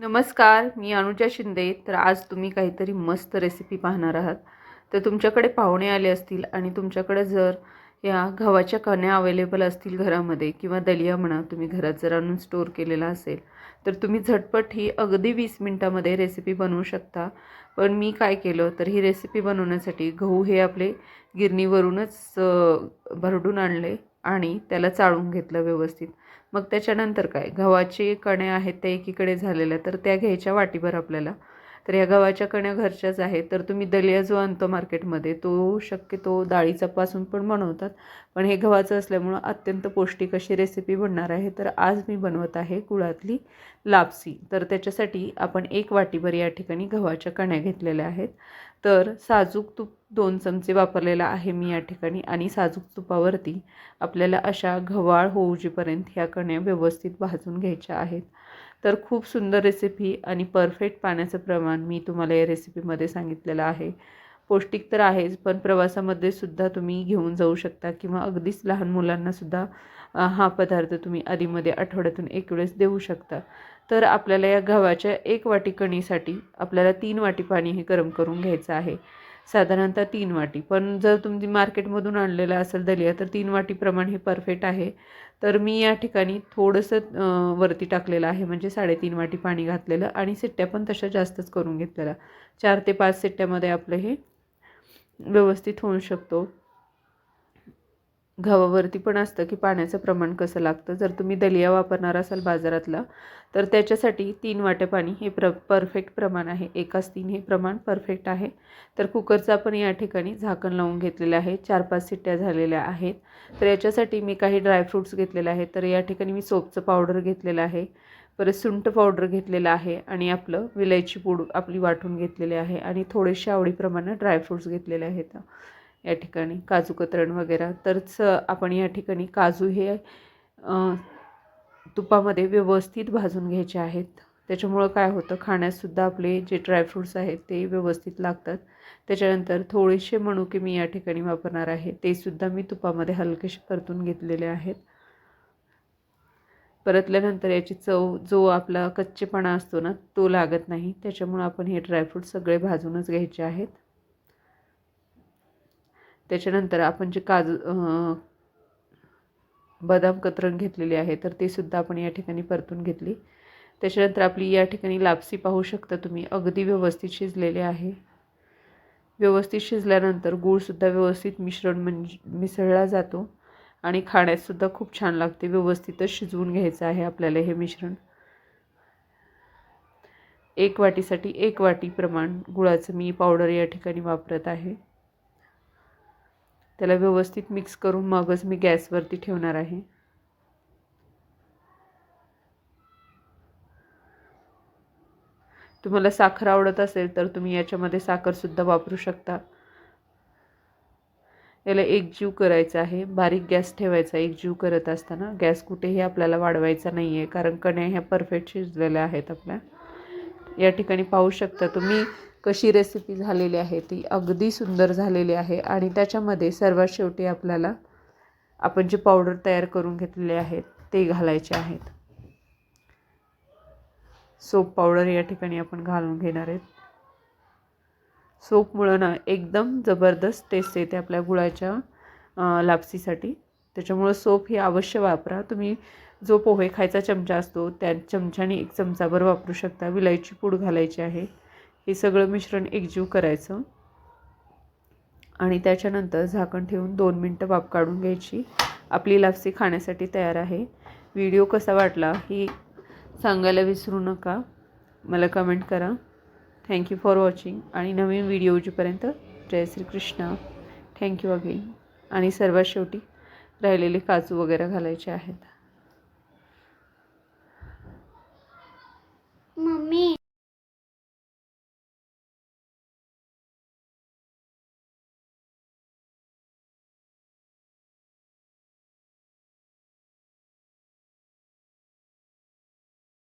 नमस्कार मी अनुजा शिंदे. तर आज तुम्ही काहीतरी मस्त रेसिपी पाहणार आहात. तर तुमच्याकडे पाहुणे आले असतील आणि तुमच्याकडे जर या गव्हाच्या कण्या अवेलेबल असतील घरामध्ये किंवा दलिया म्हणा तुम्ही घरात जर आणून स्टोअर केलेला असेल तर तुम्ही झटपट ही अगदी वीस मिनटामध्ये रेसिपी बनवू शकता. पण मी काय केलं तर ही रेसिपी बनवण्यासाठी गहू हे आपले गिरणीवरूनच भरडून आणले. आणि त्याला चाळून घेतलं व्यवस्थित. मग त्याच्यानंतर काय? गव्हाचे कण्या आहेत त्या एकीकडे झालेल्या तर त्या घ्यायच्या वाटीभर आपल्याला. तर या गव्हाच्या कण्या घरच्याच आहेत. तर तुम्ही दलिया जो आणतो मार्केटमध्ये तो शक्यतो डाळीचा पासून पण बनवतात. पण हे गव्हाचं असल्यामुळं अत्यंत पौष्टिक अशी रेसिपी बनणार आहे. तर आज मी बनवत आहे गुळातली लापसी. तर त्याच्यासाठी आपण एक वाटीभर या ठिकाणी गव्हाच्या कण्या घेतलेल्या आहेत. तर साजूक तूप दोन चमचे वापरलेला आहे मी या ठिकाणी आणि साजूक तुपावरती आपल्याला अशा गव्हाळ होऊजीपर्यंत ह्या कण्या व्यवस्थित भाजून घ्यायच्या आहेत. तर खूप सुंदर रेसिपी आणि परफेक्ट पाण्याचं प्रमाण मी तुम्हाला या रेसिपीमध्ये सांगितलेलं आहे. पौष्टिक तर आहेच पण प्रवासामध्ये सुद्धा तुम्ही घेऊन जाऊ शकता किंवा अगदीच लहान मुलांनासुद्धा हा पदार्थ तुम्ही आधीमध्ये आठवड्यातून एक वेळेस देऊ शकता. तर आपल्याला या गव्हाच्या एक वाटी कणीसाठी आपल्याला तीन वाटी पाणी हे गरम करून घ्यायचं आहे. साधारणतः तीन वाटी. पण जर तुम्ही मार्केटमधून आणलेलं असेल दलिया तर तीन वाटीप्रमाणे हे परफेक्ट आहे. तर मी या ठिकाणी थोडंसं वरती टाकलेलं आहे. म्हणजे साडेतीन वाटी पाणी घातलेलं आणि सिट्ट्या पण तशा जास्तच करून घेतलेल्या. चार ते पाच सिट्ट्यामध्ये आपलं हे व्यवस्थित होऊ शकतो. गव्हावरती पण असतं की पाण्याचं प्रमाण कसं लागतं. जर तुम्ही दलिया वापरणार असाल बाजारातला तर त्याच्यासाठी तीन वाटे पाणी हे प्र परफेक्ट प्रमाण आहे. एकाच तीन हे प्रमाण परफेक्ट आहे. तर कुकरचं आपण या ठिकाणी झाकण लावून घेतलेलं आहे. चार पाच सिट्ट्या झालेल्या आहेत. तर याच्यासाठी मी काही ड्रायफ्रूट्स घेतलेले आहेत. तर या ठिकाणी मी सोपचं पावडर घेतलेलं आहे. परत सुंठ पावडर घेतलेलं आहे आणि आपलं विलायची पूड आपली वाटून घेतलेली आहे. आणि थोडेसे आवडीप्रमाणे ड्रायफ्रूट्स घेतलेले आहेत. या ठिकाणी काजू कतरण वगैरे. तरच आपण या ठिकाणी काजू हे तुपामध्ये व्यवस्थित भाजून घ्यायचे आहेत. त्याच्यामुळं काय होतं खाण्याससुद्धा आपले जे ड्रायफ्रूट्स आहेत ते व्यवस्थित लागतात. त्याच्यानंतर थोडेसे मणुके मी या ठिकाणी वापरणार आहे. ते सुद्धा मी तुपामध्ये हलकेसे परतून घेतलेले आहेत. परतल्यानंतर याची चव जो आपला कच्चेपणा असतो ना तो लागत नाही. त्याच्यामुळं आपण हे ड्रायफ्रूट सगळे भाजूनच घ्यायचे आहेत. त्याच्यानंतर आपण जे काजू बदाम कतरण घेतलेली आहे तर ते सुद्धा आपण या ठिकाणी परतून घेतली. त्याच्यानंतर आपली या ठिकाणी लापसी पाहू शकता तुम्ही. अगदी व्यवस्थित शिजलेले आहे. व्यवस्थित शिजल्यानंतर गूळसुद्धा व्यवस्थित मिश्रण म्हणजे मिसळला जातो आणि खाण्यातसुद्धा खूप छान लागते. व्यवस्थितच शिजवून घ्यायचं आहे आपल्याला हे मिश्रण. एक वाटीसाठी एक वाटी प्रमाण गुळाचं मी पावडर या ठिकाणी वापरत आहे. त्याला व्यवस्थित मिक्स करून मगच मी गॅसवरती ठेवणार आहे. तुम्हाला साखर आवडत असेल तर तुम्ही याच्यामध्ये साखरसुद्धा वापरू शकता. याला एकजीव करायचा आहे. बारीक गॅस ठेवायचा एकजीव करत असताना. गॅस कुठेही आपल्याला वाढवायचा नाही आहे कारण कण्या ह्या परफेक्ट शिजलेल्या आहेत आपल्या. या ठिकाणी पाहू शकता तुम्ही कशी रेसिपी झालेली आहे ती अगदी सुंदर झालेली आहे. आणि त्याच्यामध्ये सर्वात शेवटी आपल्याला आपण जे पावडर तयार करून घेतलेले आहेत ते घालायचे आहेत. सोप पावडर या ठिकाणी आपण घालून घेणार आहेत. सोपमुळं ना एकदम जबरदस्त टेस्ट येते आपल्या गुळाच्या लापसीसाठी. त्याच्यामुळं सोप हे अवश्य वापरा. तुम्ही जो पोहे खायचा चमचा असतो त्या चमच्याने एक चमचाभर वापरू शकता. विलायची पूड घालायची आहे. हे सगळं मिश्रण एकजीव करायचं. आणि त्याच्यानंतर झाकण ठेवून दोन मिनटं वाफ काढून घ्यायची. आपली लापसी खाण्यासाठी तयार आहे. व्हिडिओ कसा वाटला ही सांगायला विसरू नका. मला कमेंट करा. थँक्यू फॉर वॉचिंग आणि नवीन व्हिडिओ येऊपर्यंत जय श्रीकृष्ण. थँक्यू अगेन आणि सर्वात शेवटी राहिलेले काजू वगैरे घालायचे आहेत.